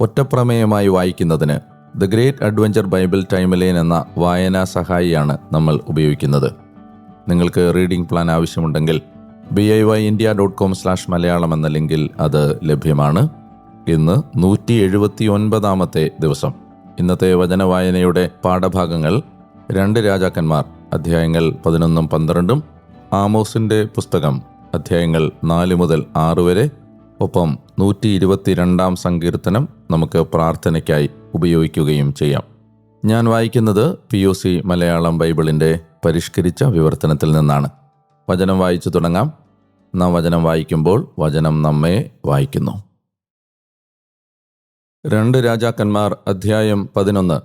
ഒറ്റപ്രമേയമായി വായിക്കുന്നതിന് the great adventure Bible timeline എന്ന വായനാ സഹായിയാണ് നമ്മൾ ഉപയോഗിക്കുന്നത്. നിങ്ങൾക്ക് റീഡിംഗ് പ്ലാൻ ആവശ്യമുണ്ടെങ്കിൽ B I Y India dot com slash Malayalam എന്ന ലിങ്കിൽ അത് ലഭ്യമാണ്. ഇന്ന് നൂറ്റി എഴുപത്തി ഒൻപതാമത്തെ ദിവസം. ഇന്നത്തെ വചന വായനയുടെ പാഠഭാഗങ്ങൾ രണ്ട് രാജാക്കന്മാർ അധ്യായങ്ങൾ പതിനൊന്നും പന്ത്രണ്ടും ആമോസിന്റെ പുസ്തകം അധ്യായങ്ങൾ നാല് മുതൽ ആറ് വരെ ഒപ്പം നൂറ്റി ഇരുപത്തിരണ്ടാം സങ്കീർത്തനം നമുക്ക് പ്രാർത്ഥനയ്ക്കായി ഉപയോഗിക്കുകയും ചെയ്യാം. ഞാൻ വായിക്കുന്നത് പി ഒ സി മലയാളം ബൈബിളിന്റെ പരിഷ്കരിച്ച വിവർത്തനത്തിൽ നിന്നാണ്. വചനം വായിച്ചു തുടങ്ങാം. നാം വചനം വായിക്കുമ്പോൾ വചനം നമ്മെ വായിക്കുന്നു. രണ്ട് രാജാക്കന്മാർ അധ്യായം പതിനൊന്ന്.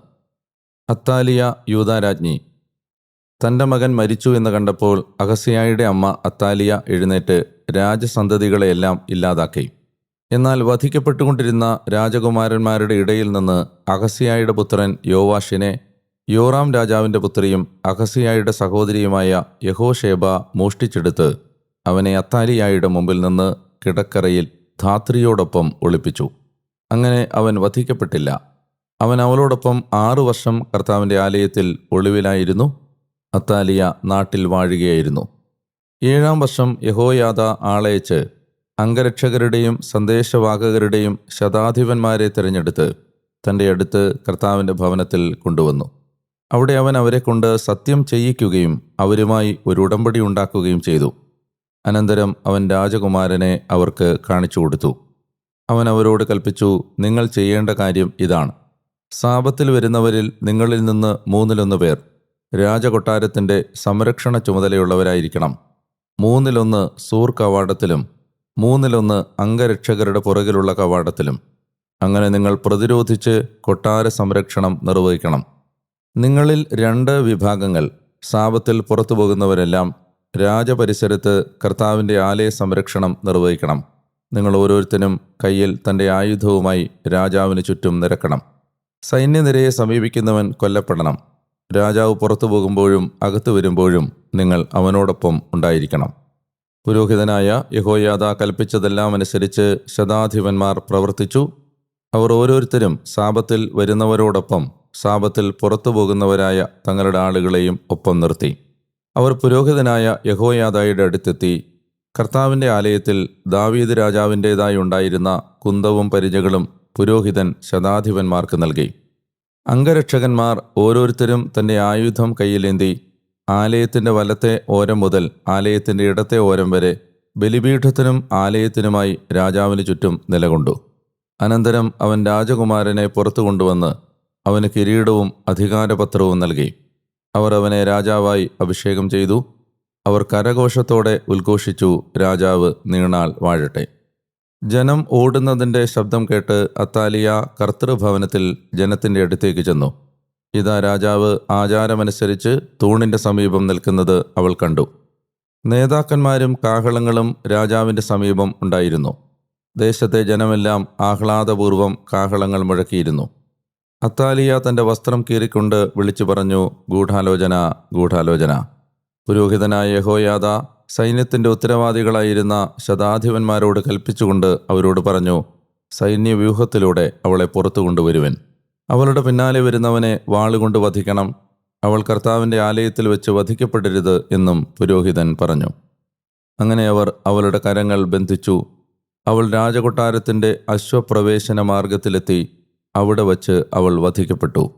അത്താലിയ യൂതാരാജ്ഞി തന്റെ മകൻ മരിച്ചു എന്ന് കണ്ടപ്പോൾ അഗസ്യായുടെ അമ്മ അത്താലിയ എഴുന്നേറ്റ് രാജസന്തതികളെയെല്ലാം ഇല്ലാതാക്കി. എന്നാൽ വധിക്കപ്പെട്ടുകൊണ്ടിരുന്ന രാജകുമാരന്മാരുടെ ഇടയിൽ നിന്ന് അഗസ്യായുടെ പുത്രൻ യോവാഷിനെ യോറാം രാജാവിന്റെ പുത്രിയും അഗസ്യായുടെ സഹോദരിയുമായ യഹോഷേബ മോഷ്ടിച്ചെടുത്ത് അവനെ അത്താലിയായുടെ മുമ്പിൽ നിന്ന് കിടക്കറയിൽ ധാത്രിയോടൊപ്പം ഒളിപ്പിച്ചു. അങ്ങനെ അവൻ വധിക്കപ്പെട്ടില്ല. അവൻ അവളോടൊപ്പം ആറു വർഷം കർത്താവിന്റെ ആലയത്തിൽ ഒളിവിലായിരുന്നു. അത്താലിയ നാട്ടിൽ വാഴുകയായിരുന്നു. ഏഴാം വർഷം യഹോയാദ ആളയച്ച് അംഗരക്ഷകരുടെയും സന്ദേശവാഹകരുടെയും ശതാധിപന്മാരെ തിരഞ്ഞെടുത്ത് തന്റെ അടുത്ത് കർത്താവിന്റെ ഭവനത്തിൽ കൊണ്ടുവന്നു. അവിടെ അവൻ അവരെ കൊണ്ട് സത്യം ചെയ്യിക്കുകയും അവരുമായി ഒരു ഉടമ്പടി ഉണ്ടാക്കുകയും ചെയ്തു. അനന്തരം അവൻ രാജകുമാരനെ അവർക്ക് കാണിച്ചു കൊടുത്തു. അവൻ അവരോട് കൽപ്പിച്ചു നിങ്ങൾ ചെയ്യേണ്ട കാര്യം ഇതാണ്. സാപത്തിൽ വരുന്നവരിൽ നിങ്ങളിൽ നിന്ന് മൂന്നിലൊന്ന് പേർ രാജകൊട്ടാരത്തിന്റെ സംരക്ഷണ ചുമതലയുള്ളവരായിരിക്കണം. മൂന്നിലൊന്ന് സൂർ കവാടത്തിലും മൂന്നിലൊന്ന് അംഗരക്ഷകരുടെ പുറകിലുള്ള കവാടത്തിലും. അങ്ങനെ നിങ്ങൾ പ്രതിരോധിച്ച് കൊട്ടാര സംരക്ഷണം നിർവഹിക്കണം. നിങ്ങളിൽ രണ്ട് വിഭാഗങ്ങൾ സാപത്തിൽ പുറത്തു പോകുന്നവരെല്ലാം രാജപരിസരത്ത് കർത്താവിന്റെ ആലയ സംരക്ഷണം നിർവഹിക്കണം. നിങ്ങൾ ഓരോരുത്തരും കയ്യിൽ തന്റെ ആയുധവുമായി രാജാവിന് ചുറ്റും നിരക്കണം. സൈന്യനിരയെ സമീപിക്കുന്നവൻ കൊല്ലപ്പെടണം. രാജാവ് പുറത്തു പോകുമ്പോഴും അകത്തു വരുമ്പോഴും നിങ്ങൾ അവനോടൊപ്പം ഉണ്ടായിരിക്കണം. പുരോഹിതനായ യഹോയാദ കൽപ്പിച്ചതെല്ലാം അനുസരിച്ച് ശതാധിപന്മാർ പ്രവർത്തിച്ചു. അവർ ഓരോരുത്തരും സാപത്തിൽ വരുന്നവരോടൊപ്പം സാപത്തിൽ പുറത്തു പോകുന്നവരായ തങ്ങളുടെ ആളുകളെയും ഒപ്പം നിർത്തി. അവർ പുരോഹിതനായ യഹോയാദായുടെ അടുത്തെത്തി. കർത്താവിന്റെ ആലയത്തിൽ ദാവീദ് രാജാവിന്റേതായി ഉണ്ടായിരുന്ന കുന്തവും പരിചകളും പുരോഹിതൻ ശതാധിപന്മാർക്ക് നൽകി. അംഗരക്ഷകന്മാർ ഓരോരുത്തരും തന്റെ ആയുധം കയ്യിലേന്തി ആലയത്തിന്റെ വലത്തെ ഓരം മുതൽ ആലയത്തിന്റെ ഇടത്തെ ഓരം വരെ ബലിപീഠത്തിനും ആലയത്തിനുമായി രാജാവിന് ചുറ്റും നിലകൊണ്ടു. അനന്തരം അവൻ രാജകുമാരനെ പുറത്തു കൊണ്ടുവന്ന് അവന് കിരീടവും അധികാരപത്രവും നൽകി. അവർ അവനെ രാജാവായി അഭിഷേകം ചെയ്തു. അവർ കരഘോഷത്തോടെ ഉദ്ഘോഷിച്ചു രാജാവ് നീണാൾ വാഴട്ടെ. ജനം ഓടുന്നതിന്റെ ശബ്ദം കേട്ട് അത്താലിയ കർത്തൃഭവനത്തിൽ ജനത്തിന്റെ അടുത്തേക്ക് ചെന്നു. ഇതാ രാജാവ് ആചാരമനുസരിച്ച് തൂണിന്റെ സമീപം നിൽക്കുന്നത് അവൾ കണ്ടു. നേതാക്കന്മാരും കാഹളങ്ങളും രാജാവിന്റെ സമീപം ഉണ്ടായിരുന്നു. ദേശത്തെ ജനമെല്ലാം ആഹ്ലാദപൂർവം കാഹളങ്ങൾ മുഴക്കിയിരുന്നു. അത്താലിയ തന്റെ വസ്ത്രം കീറിക്കൊണ്ട് വിളിച്ചു പറഞ്ഞു ഗൂഢാലോചന ഗൂഢാലോചന. പുരോഹിതനായ യഹോയാദ സൈന്യത്തിന്റെ ഉത്തരവാദികളായിരുന്ന ശതാധിപന്മാരോട് കൽപ്പിച്ചുകൊണ്ട് അവരോട് പറഞ്ഞു സൈന്യവ്യൂഹത്തിലൂടെ അവളെ പുറത്തു കൊണ്ടുവരുവൻ. അവളുടെ പിന്നാലെ വരുന്നവനെ വാളുകൊണ്ട് വധിക്കണം. അവൾ കർത്താവിന്റെ ആലയത്തിൽ വെച്ച് വധിക്കപ്പെടരുത് എന്നും പുരോഹിതൻ പറഞ്ഞു. അങ്ങനെ അവർ അവളുടെ കരങ്ങൾ ബന്ധിച്ചു. അവൾ രാജകൊട്ടാരത്തിന്റെ അശ്വപ്രവേശന മാർഗത്തിലെത്തി അവിടെ വച്ച് അവൾ വധിക്കപ്പെട്ടു.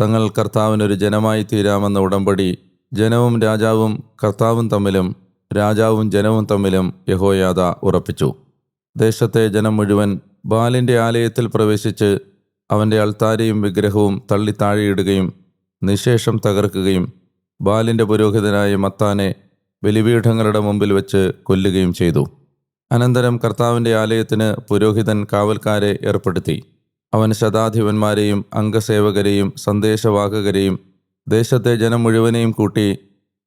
തങ്ങൾ കർത്താവിനൊരു ജനമായി തീരാമെന്ന ഉടമ്പടി ജനവും രാജാവും കർത്താവും തമ്മിലും രാജാവും ജനവും തമ്മിലും യഹോയാദ ഉറപ്പിച്ചു. ദേശത്തെ ജനം മുഴുവൻ ബാലിന്റെ ആലയത്തിൽ പ്രവേശിച്ച് അവന്റെ അൾത്താരയും വിഗ്രഹവും തള്ളി താഴെയിടുകയും നിശേഷം തകർക്കുകയും ബാലിന്റെ പുരോഹിതനായ മത്താനെ ബലിപീഠങ്ങളുടെ മുമ്പിൽ വെച്ച് കൊല്ലുകയും ചെയ്തു. അനന്തരം കർത്താവിന്റെ ആലയത്തിന് പുരോഹിതൻ കാവൽക്കാരെ ഏർപ്പെടുത്തി. അവൻ ശതാധിപന്മാരെയും അംഗസേവകരെയും സന്ദേശവാഹകരെയും ദേശത്തെ ജനം മുഴുവനെയും കൂട്ടി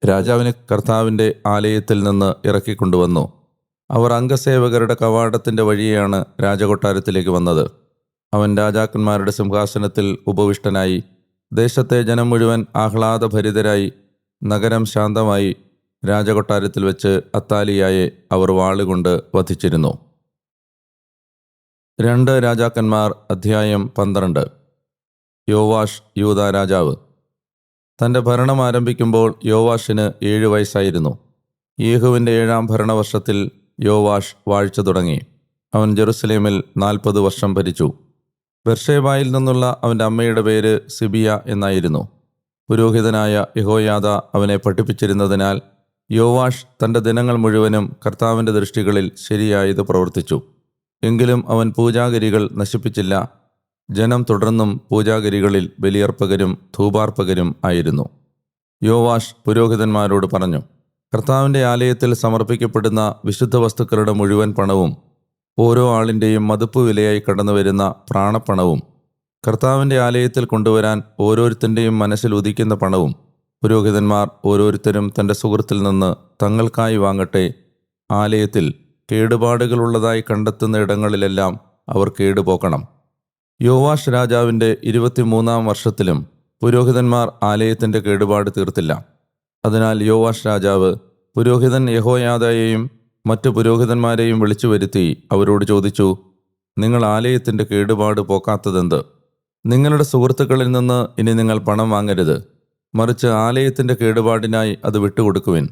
രാജാവിന് കർത്താവിന്റെ ആലയത്തിൽ നിന്ന് ഇറക്കിക്കൊണ്ടുവന്നു. അവർ അംഗസേവകരുടെ കവാടത്തിന്റെ വഴിയാണ് രാജകൊട്ടാരത്തിലേക്ക് വന്നത്. അവൻ രാജാക്കന്മാരുടെ സിംഹാസനത്തിൽ ഉപവിഷ്ടനായി ദേശത്തെ ജനം മുഴുവൻ ആഹ്ലാദഭരിതരായി നഗരം ശാന്തമായി രാജകൊട്ടാരത്തിൽ വെച്ച് അത്താലിയായെ അവർ വാളുകൊണ്ട് വധിച്ചിരുന്നു. രണ്ട് രാജാക്കന്മാർ അധ്യായം പന്ത്രണ്ട്. യോവാഷ് യൂത രാജാവ്. തന്റെ ഭരണം ആരംഭിക്കുമ്പോൾ യോവാഷിന് ഏഴ് വയസ്സായിരുന്നു. യേഹുവിന്റെ ഏഴാം ഭരണവർഷത്തിൽ യോവാഷ് വാഴ്ച തുടങ്ങി. അവൻ ജെറുസലേമിൽ നാൽപ്പത് വർഷം ഭരിച്ചു. ബെർഷേബായിൽ നിന്നുള്ള അവന്റെ അമ്മയുടെ പേര് സിബിയ എന്നായിരുന്നു. പുരോഹിതനായ യഹോയാദ അവനെ പഠിപ്പിച്ചിരുന്നതിനാൽ യോവാഷ് തന്റെ ദിനങ്ങൾ മുഴുവനും കർത്താവിന്റെ ദൃഷ്ടികളിൽ ശരിയായത് പ്രവർത്തിച്ചു. എങ്കിലും അവൻ പൂജാഗിരികൾ നശിപ്പിച്ചില്ല. ജനം തുടർന്നും പൂജാഗിരികളിൽ ബലിയർപ്പകരും ധൂപാർപ്പകരും ആയിരുന്നു. യോവാഷ് പുരോഹിതന്മാരോട് പറഞ്ഞു കർത്താവിന്റെ ആലയത്തിൽ സമർപ്പിക്കപ്പെടുന്ന വിശുദ്ധ വസ്തുക്കളുടെ മുഴുവൻ പണവും ഓരോ ആളിന്റെയും മതിപ്പ് വിലയായി കടന്നുവരുന്ന പ്രാണപ്പണവും കർത്താവിന്റെ ആലയത്തിൽ കൊണ്ടുവരാൻ ഓരോരുത്തന്റെയും മനസ്സിൽ ഉദിക്കുന്ന പണവും പുരോഹിതന്മാർ ഓരോരുത്തരും തന്റെ സുഹൃത്തിൽ നിന്ന് തങ്ങൾക്കായി വാങ്ങട്ടെ ആലയത്തിൽ കേടുപാടുകളുള്ളതായി കണ്ടെത്തുന്ന ഇടങ്ങളിലെല്ലാം അവർ കേടുപോക്കണം. യോവാഷ് രാജാവിന്റെ ഇരുപത്തിമൂന്നാം വർഷത്തിലും പുരോഹിതന്മാർ ആലയത്തിന്റെ കേടുപാട് തീർത്തില്ല. അതിനാൽ യോവാഷ് രാജാവ് പുരോഹിതൻ യഹോയാദയെയും മറ്റു പുരോഹിതന്മാരെയും വിളിച്ചു വരുത്തി അവരോട് ചോദിച്ചു നിങ്ങൾ ആലയത്തിന്റെ കേടുപാട് പോക്കാത്തതെന്ത്? നിങ്ങളുടെ സുഹൃത്തുക്കളിൽ നിന്ന് ഇനി നിങ്ങൾ പണം വാങ്ങരുത്. മറിച്ച് ആലയത്തിന്റെ കേടുപാടിനായി അത് വിട്ടുകൊടുക്കുവിൻ.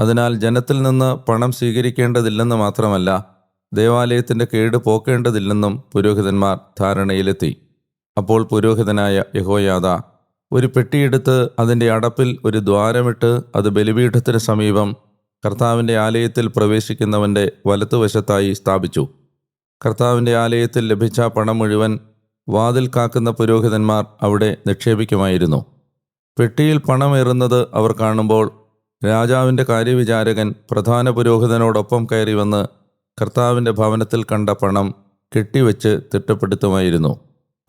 അതിനാൽ ജനത്തിൽ നിന്ന് പണം സ്വീകരിക്കേണ്ടതില്ലെന്ന് മാത്രമല്ല ദേവാലയത്തിന്റെ കേട് പോക്കേണ്ടതില്ലെന്നും പുരോഹിതന്മാർ ധാരണയിലെത്തി. അപ്പോൾ പുരോഹിതനായ യഹോയാദ ഒരു പെട്ടിയെടുത്ത് അതിന്റെ അടപ്പിൽ ഒരു ദ്വാരമിട്ട് അത് ബലിപീഠത്തിന് സമീപം കർത്താവിന്റെ ആലയത്തിൽ പ്രവേശിക്കുന്നവന്റെ വലത്തുവശത്തായി സ്ഥാപിച്ചു. കർത്താവിന്റെ ആലയത്തിൽ ലഭിച്ച പണം മുഴുവൻ വാതിൽ കാക്കുന്ന പുരോഹിതന്മാർ അവിടെ നിക്ഷേപിക്കുമായിരുന്നു. പെട്ടിയിൽ പണമേറുന്നത് അവർ കാണുമ്പോൾ രാജാവിന്റെ കാര്യവിചാരകൻ പ്രധാന പുരോഹിതനോടൊപ്പം കയറി വന്ന് കർത്താവിന്റെ ഭവനത്തിൽ കണ്ട പണം കെട്ടിവെച്ച് തിട്ടപ്പെടുത്തുമായിരുന്നു.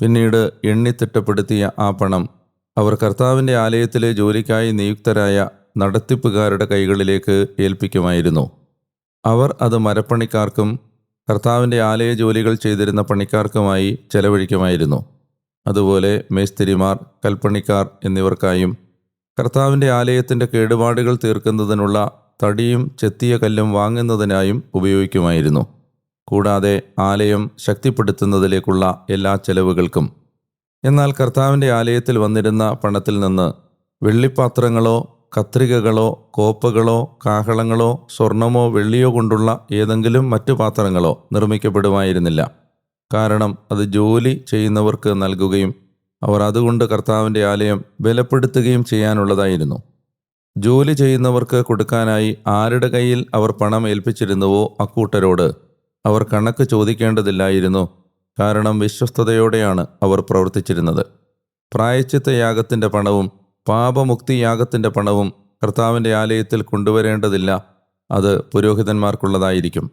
പിന്നീട് എണ്ണി തിട്ടപ്പെടുത്തിയ ആ പണം അവർ കർത്താവിന്റെ ആലയത്തിലെ ജോലിക്കായി നിയുക്തരായ നടത്തിപ്പുകാരുടെ കൈകളിലേക്ക് ഏൽപ്പിക്കുമായിരുന്നു. അവർ അത് മരപ്പണിക്കാർക്കും കർത്താവിന്റെ ആലയ ജോലികൾ ചെയ്തിരുന്ന പണിക്കാർക്കുമായി ചെലവഴിക്കുമായിരുന്നു. അതുപോലെ മേസ്തിരിമാർ കൽപ്പണിക്കാർ എന്നിവർക്കായും കർത്താവിന്റെ ആലയത്തിന്റെ കേടുപാടുകൾ തീർക്കുന്നതിനുള്ള തടിയും ചെത്തിയ കല്ലും വാങ്ങുന്നതിനായും ഉപയോഗിക്കുമായിരുന്നു. കൂടാതെ ആലയം ശക്തിപ്പെടുത്തുന്നതിലേക്കുള്ള എല്ലാ ചെലവുകൾക്കും. എന്നാൽ കർത്താവിന്റെ ആലയത്തിൽ വന്നിരുന്ന പണത്തിൽ നിന്ന് വെള്ളിപ്പാത്രങ്ങളോ കത്രികകളോ കോപ്പകളോ കാഹളങ്ങളോ സ്വർണമോ വെള്ളിയോ കൊണ്ടുള്ള ഏതെങ്കിലും മറ്റു പാത്രങ്ങളോ നിർമ്മിക്കപ്പെടുമായിരുന്നില്ല. കാരണം അത് ജോലി ചെയ്യുന്നവർക്ക് നൽകുകയും അവർ അതുകൊണ്ട് കർത്താവിന്റെ ആലയം ബലപ്പെടുത്തുകയും ചെയ്യാനുള്ളതായിരുന്നു. ജോലി ചെയ്യുന്നവർക്ക് കൊടുക്കാനായി ആരുടെ കയ്യിൽ അവർ പണം ഏൽപ്പിച്ചിരുന്നുവോ അക്കൂട്ടരോട് അവർ കണക്ക് ചോദിക്കേണ്ടതില്ലായിരുന്നു. കാരണം വിശ്വസ്തയോടെയാണ് അവർ പ്രവർത്തിച്ചിരുന്നത്. പ്രായച്ചിത്ത യാഗത്തിന്റെ പണവും പാപമുക്തി യാഗത്തിന്റെ പണവും കർത്താവിന്റെ ആലയത്തിൽ കൊണ്ടുവരേണ്ടതില്ല. അത് പുരോഹിതന്മാർക്കുള്ളതായിരിക്കും.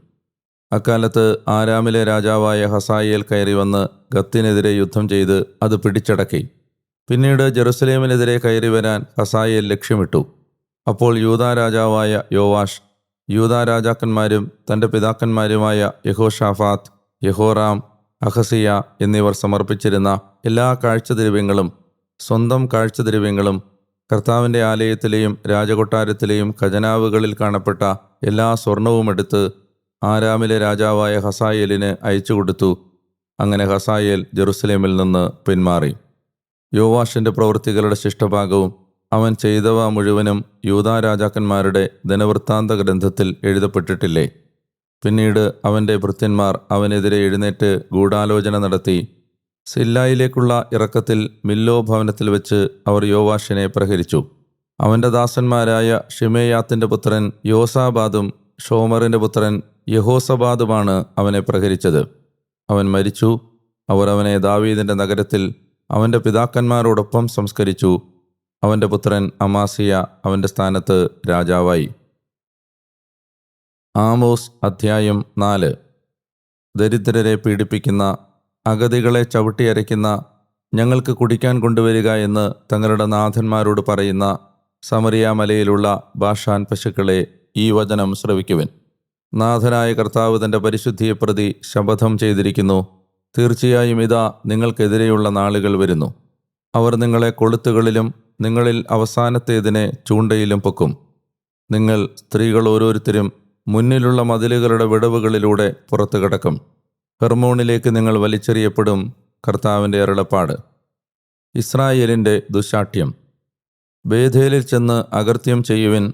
അക്കാലത്ത് ആരാമിലെ രാജാവായ ഹസായേൽ കയറി വന്ന് ഗത്തിനെതിരെ യുദ്ധം ചെയ്ത് അത് പിടിച്ചടക്കി. പിന്നീട് ജെറുസലേമിനെതിരെ കയറി വരാൻ ഹസായേൽ ലക്ഷ്യമിട്ടു. അപ്പോൾ യൂതാ രാജാവായ യോവാഷ് യൂതാ രാജാക്കന്മാരും തന്റെ പിതാക്കന്മാരുമായ യഹോഷാഫാത്ത് യഹോറാം അഹസിയ എന്നിവർ സമർപ്പിച്ചിരുന്ന എല്ലാ കാഴ്ചദ്രവ്യങ്ങളും സ്വന്തം കാഴ്ചദ്രവ്യങ്ങളും കർത്താവിന്റെ ആലയത്തിലെയും രാജകൊട്ടാരത്തിലെയും ഖജനാവുകളിൽ കാണപ്പെട്ട എല്ലാ സ്വർണവും എടുത്ത് ആരാമിലെ രാജാവായ ഹസായേലിന് അയച്ചു കൊടുത്തു. അങ്ങനെ ഹസായേൽ ജെറുസലേമിൽ നിന്ന് പിന്മാറി. യോവാഷിന്റെ പ്രവൃത്തികളുടെ ശിഷ്ടഭാഗവും അവൻ ചെയ്തവ മുഴുവനും യൂതാ രാജാക്കന്മാരുടെ ദിനവൃത്താന്ത ഗ്രന്ഥത്തിൽ എഴുതപ്പെട്ടിട്ടില്ലേ? പിന്നീട് അവന്റെ ഭൃത്യന്മാർ അവനെതിരെ എഴുന്നേറ്റ് ഗൂഢാലോചന നടത്തി സില്ലായിലേക്കുള്ള ഇറക്കത്തിൽ മില്ലോ ഭവനത്തിൽ വെച്ച് അവർ യോവാഷിനെ പ്രഹരിച്ചു. അവന്റെ ദാസന്മാരായ ഷിമേയാത്തിന്റെ പുത്രൻ യോസാബാദും ഷോമറിന്റെ പുത്രൻ യഹോസബാദുമാണ് അവനെ പ്രഹരിച്ചത്. അവൻ മരിച്ചു അവർ അവനെ ദാവീദിന്റെ നഗരത്തിൽ അവന്റെ പിതാക്കന്മാരോടൊപ്പം സംസ്കരിച്ചു അവന്റെ പുത്രൻ അമാസിയ അവന്റെ സ്ഥാനത്ത് രാജാവായി. ആമോസ് അധ്യായം നാല്. ദരിദ്രരെ പീഡിപ്പിക്കുന്ന അഗതികളെ ചവിട്ടിയരയ്ക്കുന്ന ഞങ്ങൾക്ക് കുടിക്കാൻ കൊണ്ടുവരിക എന്ന് തങ്ങളുടെ നാഥന്മാരോട് പറയുന്ന സമറിയാമലയിലുള്ള ബാഷാൻ പശുക്കളെ ഈ വചനം ശ്രവിക്കുവൻ. നാഥനായ കർത്താവ് തന്റെ പരിശുദ്ധിയെ പ്രതി ശപഥം ചെയ്തിരിക്കുന്നു. തീർച്ചയായും ഇതാ നിങ്ങൾക്കെതിരെയുള്ള നാളുകൾ വരുന്നു. അവർ നിങ്ങളെ കൊളുത്തുകളിലും നിങ്ങളിൽ അവസാനത്തേതിനെ ചൂണ്ടയിലും പൊക്കും. നിങ്ങൾ സ്ത്രീകൾ ഓരോരുത്തരും മുന്നിലുള്ള മതിലുകളുടെ വിടവുകളിലൂടെ പുറത്തു കിടക്കും. ഹെർമോണിലേക്ക് നിങ്ങൾ വലിച്ചെറിയപ്പെടും കർത്താവിന്റെ അരുളപ്പാട്. ഇസ്രായേലിന്റെ ദുശാഠ്യം. ബേധേലിൽ ചെന്ന് അകൃത്യം ചെയ്യുവിൻ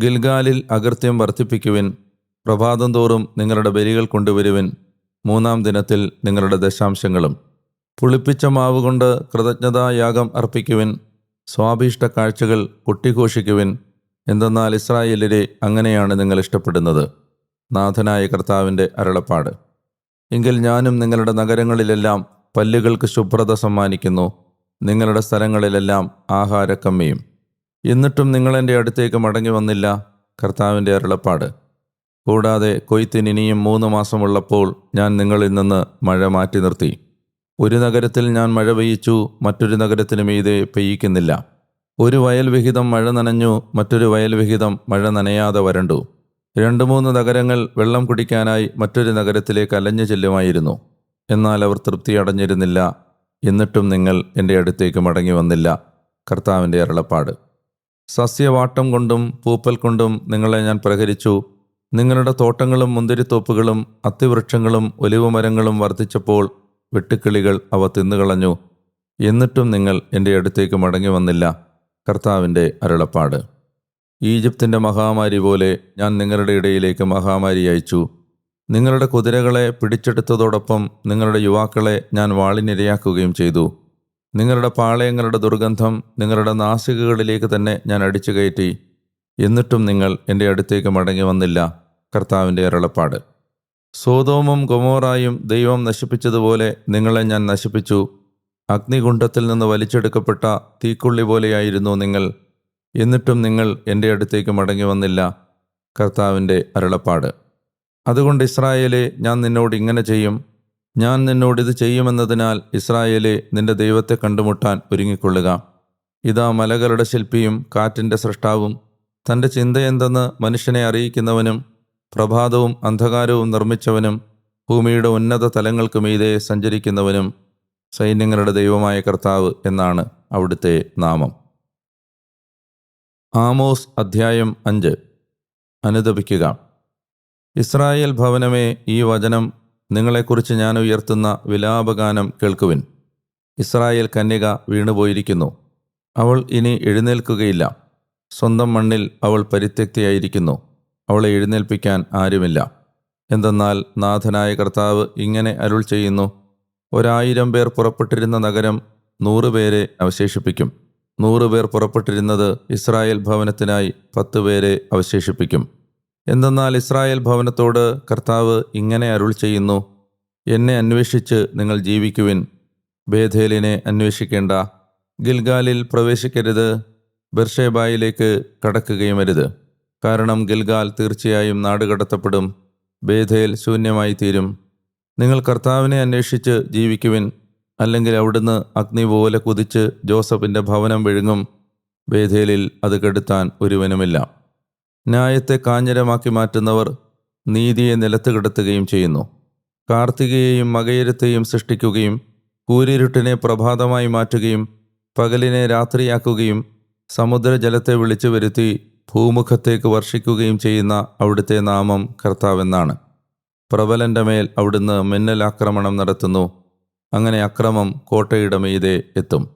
ഗിൽഗാലിൽ അകൃത്യം വർദ്ധിപ്പിക്കുവിൻ പ്രഭാതം തോറും നിങ്ങളുടെ ബലികൾ കൊണ്ടുവരുവിൻ. മൂന്നാം ദിനത്തിൽ നിങ്ങളുടെ ദശാംശങ്ങളും. പുളിപ്പിച്ച മാവ് കൊണ്ട് കൃതജ്ഞതായാഗം അർപ്പിക്കുവിൻ. സ്വാഭീഷ്ട കാഴ്ചകൾ കൊട്ടിഘോഷിക്കുവിൻ എന്തെന്നാൽ ഇസ്രായേലരെ അങ്ങനെയാണ് നിങ്ങൾ ഇഷ്ടപ്പെടുന്നത്. നാഥനായ കർത്താവിന്റെ അരുളപ്പാട്. എങ്കിൽ ഞാനും നിങ്ങളുടെ നഗരങ്ങളിലെല്ലാം പല്ലുകൾക്ക് ശുഭ്രത സമ്മാനിക്കുന്നു. നിങ്ങളുടെ സ്ഥലങ്ങളിലെല്ലാം ആഹാരക്കമ്മിയും. എന്നിട്ടും നിങ്ങളെന്റെ അടുത്തേക്ക് മടങ്ങി വന്നില്ല കർത്താവിന്റെ അരുളപ്പാട്. കൂടാതെ കൊയ്ത്തിന് ഇനിയും മൂന്ന് മാസമുള്ളപ്പോൾ ഞാൻ നിങ്ങളിൽ നിന്ന് മഴ മാറ്റി നിർത്തി. ഒരു നഗരത്തിൽ ഞാൻ മഴ പെയ്യിച്ചു മറ്റൊരു നഗരത്തിന് മീതെ പെയ്യിക്കുന്നില്ല. ഒരു വയൽ വിഹിതം മഴ നനഞ്ഞു മറ്റൊരു വയൽ വിഹിതം മഴ നനയാതെ വരണ്ടു. രണ്ടു മൂന്ന് നഗരങ്ങൾ വെള്ളം കുടിക്കാനായി മറ്റൊരു നഗരത്തിലേക്ക് അലഞ്ഞു ചെല്ലുമായിരുന്നു. എന്നാൽ അവർ തൃപ്തി അടഞ്ഞിരുന്നില്ല. എന്നിട്ടും നിങ്ങൾ എന്റെ അടുത്തേക്ക് മടങ്ങി വന്നില്ല. കർത്താവിന്റെ അരുളപ്പാട്. സസ്യവാട്ടം കൊണ്ടും പൂപ്പൽ കൊണ്ടും നിങ്ങളെ ഞാൻ പ്രഹരിച്ചു. നിങ്ങളുടെ തോട്ടങ്ങളും മുന്തിരിത്തോപ്പുകളും അത്തിവൃക്ഷങ്ങളും ഒലിവുമരങ്ങളും വർദ്ധിച്ചപ്പോൾ വെട്ടുക്കിളികൾ അവ തിന്നുകളഞ്ഞു. എന്നിട്ടും നിങ്ങൾ എന്റെ അടുത്തേക്ക് മടങ്ങി വന്നില്ല കർത്താവിന്റെ അരുളപ്പാട്. ഈജിപ്തിന്റെ മഹാമാരി പോലെ ഞാൻ നിങ്ങളുടെ ഇടയിലേക്ക് മഹാമാരി അയച്ചു. നിങ്ങളുടെ കുതിരകളെ പിടിച്ചെടുത്തതോടൊപ്പം നിങ്ങളുടെ യുവാക്കളെ ഞാൻ വാളിനിരയാക്കുകയും ചെയ്തു. നിങ്ങളുടെ പാളയങ്ങളുടെ ദുർഗന്ധം നിങ്ങളുടെ നാസികകളിലേക്ക് തന്നെ ഞാൻ അടിച്ചു കയറ്റി എന്നിട്ടും നിങ്ങൾ എന്റെ അടുത്തേക്ക് മടങ്ങി വന്നില്ല കർത്താവിന്റെ അരുളപ്പാട്. സോതോമും ഗൊമോറായും ദൈവം നശിപ്പിച്ചതുപോലെ നിങ്ങളെ ഞാൻ നശിപ്പിച്ചു. അഗ്നികുണ്ഠത്തിൽ നിന്ന് വലിച്ചെടുക്കപ്പെട്ട തീക്കുള്ളി പോലെയായിരുന്നു നിങ്ങൾ. എന്നിട്ടും നിങ്ങൾ എന്റെ അടുത്തേക്ക് മടങ്ങി വന്നില്ല കർത്താവിന്റെ അരുളപ്പാട്. അതുകൊണ്ട് ഇസ്രായേലെ ഞാൻ നിന്നോട് ഇങ്ങനെ ചെയ്യും. ഞാൻ നിന്നോട് ഇത് ചെയ്യുമെന്നതിനാൽ ഇസ്രായേലെ നിന്റെ ദൈവത്തെ കണ്ടുമുട്ടാൻ ഒരുങ്ങിക്കൊള്ളുക. ഇതാ മലകളുടെ ശില്പിയും കാറ്റിന്റെ സൃഷ്ടാവും തന്റെ ചിന്തയെന്തെന്ന് മനുഷ്യനെ അറിയിക്കുന്നവനും പ്രഭാതവും അന്ധകാരവും നിർമ്മിച്ചവനും ഭൂമിയുടെ ഉന്നത തലങ്ങൾക്ക് മീതെ സഞ്ചരിക്കുന്നവനും സൈന്യങ്ങളുടെ ദൈവമായ കർത്താവ് എന്നാണ് അവിടുത്തെ നാമം. ആമോസ് അധ്യായം അഞ്ച്. അനുദപിക്കുക. ഇസ്രായേൽ ഭവനമേ ഈ വചനം നിങ്ങളെക്കുറിച്ച് ഞാൻ ഉയർത്തുന്ന വിലാപഗാനം കേൾക്കുവിൻ. ഇസ്രായേൽ കന്യക വീണുപോയിരിക്കുന്നു. അവൾ ഇനി എഴുന്നേൽക്കുകയില്ല. സ്വന്തം മണ്ണിൽ അവൾ പരിത്യക്തിയായിരിക്കുന്നു. അവളെ എഴുന്നേൽപ്പിക്കാൻ ആരുമില്ല. എന്തെന്നാൽ നാഥനായ കർത്താവ് ഇങ്ങനെ അരുൾ ചെയ്യുന്നു ഒരായിരം പേർ പുറപ്പെട്ടിരുന്ന നഗരം നൂറുപേരെ അവശേഷിപ്പിക്കും. നൂറുപേർ പുറപ്പെട്ടിരുന്നത് ഇസ്രായേൽ ഭവനത്തിനായി പത്ത് പേരെ അവശേഷിപ്പിക്കും. എന്തെന്നാൽ ഇസ്രായേൽ ഭവനത്തോട് കർത്താവ് ഇങ്ങനെ അരുൾ ചെയ്യുന്നു എന്നെ അന്വേഷിച്ച് നിങ്ങൾ ജീവിക്കുവിൻ ബേധേലിനെ അന്വേഷിക്കേണ്ട. ഗിൽഗാലിൽ പ്രവേശിക്കരുത് ബെർഷേബായിലേക്ക് കടക്കുകയും അരുത്. കാരണം ഗിൽഗാൽ തീർച്ചയായും നാടുകടത്തപ്പെടും. ബേധയിൽ ശൂന്യമായി തീരും നിങ്ങൾ കർത്താവിനെ അന്വേഷിച്ച് ജീവിക്കുവിൻ. അല്ലെങ്കിൽ അവിടുന്ന് അഗ്നി പോലെ കുതിച്ച് ജോസഫിന്റെ ഭവനം വിഴുങ്ങും. ബേധേലിൽ അത് കെടുത്താൻ ഒരുവനുമില്ല. ന്യായത്തെ കാഞ്ഞരമാക്കി മാറ്റുന്നവർ നീതിയെ നിലത്ത് കിടത്തുകയും ചെയ്യുന്നു. കാർത്തികയെയും മകയരത്തെയും സൃഷ്ടിക്കുകയും കൂരിരുട്ടിനെ പ്രഭാതമായി മാറ്റുകയും പകലിനെ രാത്രിയാക്കുകയും സമുദ്രജലത്തെ വിളിച്ചു വരുത്തി ഭൂമുഖത്തേക്ക് വർഷിക്കുകയും ചെയ്യുന്ന അവിടുത്തെ നാമം കർത്താവെന്നാണ്. പ്രബലന്റെ മേൽ അവിടുന്ന് മിന്നലാക്രമണം നടത്തുന്നു. അങ്ങനെ അക്രമം കോട്ടയുടെ മീതെ എത്തും.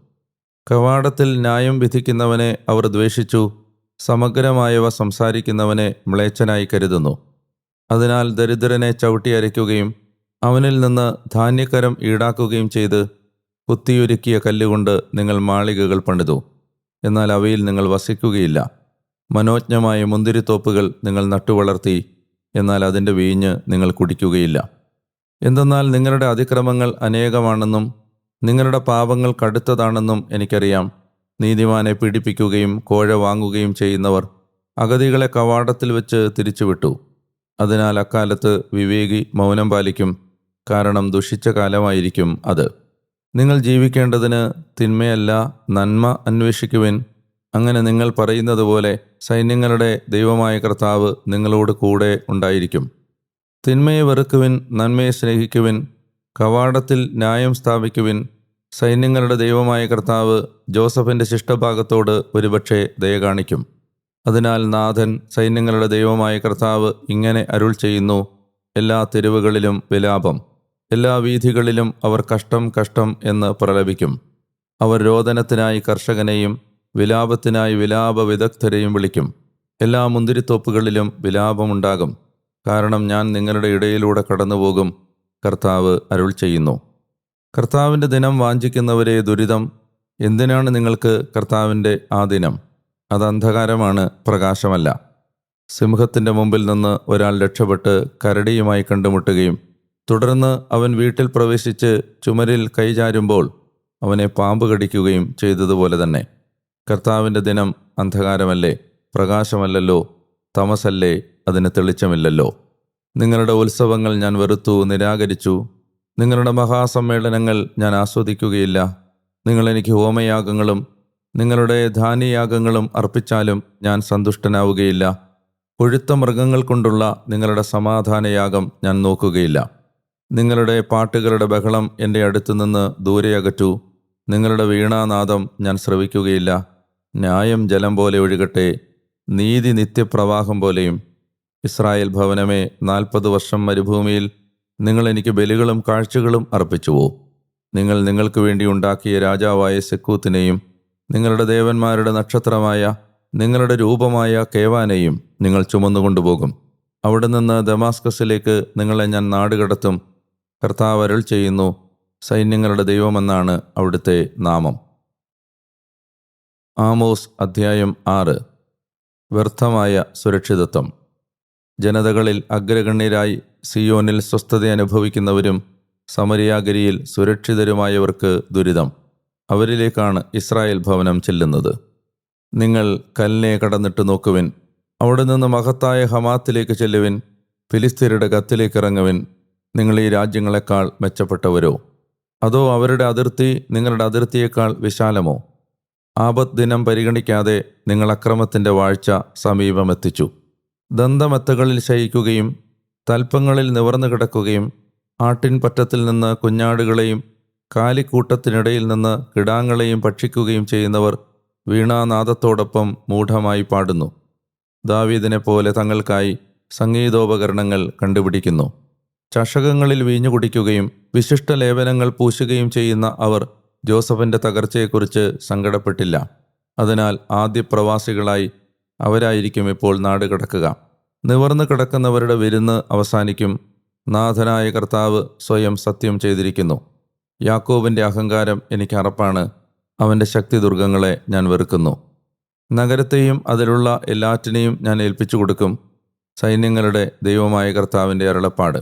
കവാടത്തിൽ ന്യായം വിധിക്കുന്നവനെ അവർ ദ്വേഷിച്ചു സമഗ്രമായവ സംസാരിക്കുന്നവനെ മ്ലേച്ഛനായി കരുതുന്നു. അതിനാൽ ദരിദ്രനെ ചവിട്ടി അരയ്ക്കുകയും അവനിൽ നിന്ന് ധാന്യക്കരം ഈടാക്കുകയും ചെയ്ത് കുത്തിയൊരുക്കിയ കല്ലുകൊണ്ട് നിങ്ങൾ മാളികകൾ പണിതു. എന്നാൽ അവയിൽ നിങ്ങൾ വസിക്കുകയില്ല. മനോജ്ഞമായ മുന്തിരിത്തോപ്പുകൾ നിങ്ങൾ നട്ടുവളർത്തി എന്നാൽ അതിന്റെ വീഞ്ഞ് നിങ്ങൾ കുടിക്കുകയില്ല. എന്തെന്നാൽ നിങ്ങളുടെ അതിക്രമങ്ങൾ അനേകമാണെന്നും നിങ്ങളുടെ പാപങ്ങൾ കടുത്തതാണെന്നും എനിക്കറിയാം. നീതിമാനെ പീഡിപ്പിക്കുകയും കോഴ വാങ്ങുകയും ചെയ്യുന്നവർ അഗതികളെ കവാടത്തിൽ വെച്ച് തിരിച്ചുവിട്ടു. അതിനാൽ അക്കാലത്ത് വിവേകി മൗനം പാലിക്കും കാരണം ദുഷിച്ച കാലമായിരിക്കും അത്. നിങ്ങൾ ജീവിക്കേണ്ടതിന് തിന്മയല്ല നന്മ അന്വേഷിക്കുവിൻ അങ്ങനെ നിങ്ങൾ പറയുന്നത് പോലെ സൈന്യങ്ങളുടെ ദൈവമായ കർത്താവ് നിങ്ങളോട് കൂടെ ഉണ്ടായിരിക്കും. തിന്മയെ വെറുക്കുവിൻ നന്മയെ സ്നേഹിക്കുവിൻ കവാടത്തിൽ ന്യായം സ്ഥാപിക്കുവിൻ. സൈന്യങ്ങളുടെ ദൈവമായ കർത്താവ് ജോസഫിന്റെ ശിഷ്ടഭാഗത്തോട് ഒരുപക്ഷെ ദയ കാണിക്കും. അതിനാൽ നാഥൻ സൈന്യങ്ങളുടെ ദൈവമായ കർത്താവ് ഇങ്ങനെ അരുൾ ചെയ്യുന്നു എല്ലാ തെരുവുകളിലും വിലാപം എല്ലാ വീഥികളിലും അവർ കഷ്ടം കഷ്ടം എന്ന് പ്രലപിക്കും. അവർ രോദനത്തിനായി കർഷകനെയും വിലാപത്തിനായി വിലാപ വിദഗ്ധരെയും വിളിക്കും. എല്ലാ മുന്തിരിത്തോപ്പുകളിലും വിലാപമുണ്ടാകും കാരണം ഞാൻ നിങ്ങളുടെ ഇടയിലൂടെ കടന്നുപോകും കർത്താവ് അരുൾ ചെയ്യുന്നു. കർത്താവിന്റെ ദിനം വാഞ്ചിക്കുന്നവരെ ദുരിതം എന്തിനാണ് നിങ്ങൾക്ക് കർത്താവിന്റെ ആ ദിനം? അത് അന്ധകാരമാണ് പ്രകാശമല്ല. സിംഹത്തിന്റെ മുമ്പിൽ നിന്ന് ഒരാൾ രക്ഷപ്പെട്ട് കരടിയുമായി കണ്ടുമുട്ടുകയും തുടർന്ന് അവൻ വീട്ടിൽ പ്രവേശിച്ച് ചുമരിൽ കൈചാരുമ്പോൾ അവനെ പാമ്പ് കടിക്കുകയും ചെയ്തതുപോലെ തന്നെ. കർത്താവിന്റെ ദിനം അന്ധകാരമല്ലേ? പ്രകാശമല്ലല്ലോ? തമസല്ലേ? അതിന് തെളിച്ചമില്ലല്ലോ? നിങ്ങളുടെ ഉത്സവങ്ങൾ ഞാൻ വെറുത്തു നിരാകരിച്ചു. നിങ്ങളുടെ മഹാസമ്മേളനങ്ങൾ ഞാൻ ആസ്വദിക്കുകയില്ല. നിങ്ങളെനിക്ക് ഹോമയാഗങ്ങളും നിങ്ങളുടെ ധാന്യയാഗങ്ങളും അർപ്പിച്ചാലും ഞാൻ സന്തുഷ്ടനാവുകയില്ല. കൊഴുത്ത മൃഗങ്ങൾ കൊണ്ടുള്ള നിങ്ങളുടെ സമാധാനയാഗം ഞാൻ നോക്കുകയില്ല. നിങ്ങളുടെ പാട്ടുകളുടെ ബഹളം എന്റെ അടുത്തു നിന്ന് ദൂരെ അകറ്റൂ. നിങ്ങളുടെ വീണാനാദം ഞാൻ ശ്രവിക്കുകയില്ല. ന്യായം ജലം പോലെ ഒഴുകട്ടെ നീതി നിത്യപ്രവാഹം പോലെയും. ഇസ്രായേൽ ഭവനമേ നാൽപ്പത് വർഷം മരുഭൂമിയിൽ നിങ്ങൾ എനിക്ക് ബലികളും കാഴ്ചകളും അർപ്പിച്ചുവോ? നിങ്ങൾ നിങ്ങൾക്ക് വേണ്ടി ഉണ്ടാക്കിയ രാജാവായ സെക്കൂത്തിനെയും നിങ്ങളുടെ ദേവന്മാരുടെ നക്ഷത്രമായ നിങ്ങളുടെ രൂപമായ കേവാനെയും നിങ്ങൾ ചുമന്നുകൊണ്ടുപോകും. അവിടെ നിന്ന് ദമാസ്കസിലേക്ക് നിങ്ങളെ ഞാൻ നാടുകടത്തും കർത്താവരൾ ചെയ്യുന്നു സൈന്യങ്ങളുടെ ദൈവമെന്നാണ് അവിടുത്തെ നാമം. ആമോസ് അധ്യായം ആറ്. വ്യർത്ഥമായ സുരക്ഷിതത്വം. ജനതകളിൽ അഗ്രഗണ്യരായി സിയോനിൽ സ്വസ്ഥത അനുഭവിക്കുന്നവരും സമരിയാഗരിയിൽ സുരക്ഷിതരുമായവർക്ക് ദുരിതം. അവരിലേക്കാണ് ഇസ്രായേൽ ഭവനം ചെല്ലുന്നത്. നിങ്ങൾ കല്ലിനെ കടന്നിട്ട് നോക്കുവിൻ. അവിടെ നിന്ന് മഹത്തായ ഹമാത്തിലേക്ക് ചെല്ലുവിൻ. ഫിലിസ്തീനയുടെ കത്തിലേക്ക് ഇറങ്ങുവിൻ നിങ്ങൾ ഈ രാജ്യങ്ങളെക്കാൾ മെച്ചപ്പെട്ടവരോ? അതോ അവരുടെ അതിർത്തി നിങ്ങളുടെ അതിർത്തിയേക്കാൾ വിശാലമോ? ആപത് ദിനം പരിഗണിക്കാതെ നിങ്ങൾ അക്രമത്തിന്റെ വാഴ്ച സമീപമെത്തിച്ചു. ദന്തമെത്തകളിൽ ശയിക്കുകയും തൽപ്പങ്ങളിൽ നിവർന്നു കിടക്കുകയും ആട്ടിൻപറ്റത്തിൽ നിന്ന് കുഞ്ഞാടുകളെയും കാലിക്കൂട്ടത്തിനിടയിൽ നിന്ന് കിടാങ്ങളെയും ഭക്ഷിക്കുകയും ചെയ്യുന്നവർ വീണാനാദത്തോടൊപ്പം മൂഢമായി പാടുന്നു. ദാവീദിനെ പോലെ തങ്ങൾക്കായി സംഗീതോപകരണങ്ങൾ കണ്ടുപിടിക്കുന്നു. ചഷകങ്ങളിൽ വീഞ്ഞു കുടിക്കുകയും വിശിഷ്ട ലേപനങ്ങൾ പൂശുകയും ചെയ്യുന്ന അവർ ജോസഫിന്റെ തകർച്ചയെക്കുറിച്ച് സങ്കടപ്പെട്ടില്ല. അതിനാൽ ആദ്യ പ്രവാസികളായി അവരായിരിക്കും ഇപ്പോൾ നാട് കടക്കുക. നിവർന്നു കിടക്കുന്നവരുടെ വിരുന്ന് അവസാനിക്കും. നാഥനായ കർത്താവ് സ്വയം സത്യം ചെയ്തിരിക്കുന്നു. യാക്കോബിന്റെ അഹങ്കാരം എനിക്ക് അറപ്പാണ്. അവന്റെ ശക്തി ദുർഗങ്ങളെ ഞാൻ വെറുക്കുന്നു. നഗരത്തെയും അതിലുള്ള എല്ലാറ്റിനെയും ഞാൻ ഏൽപ്പിച്ചു കൊടുക്കും. സൈന്യങ്ങളുടെ ദൈവമായ കർത്താവിന്റെ അരുളപ്പാട്.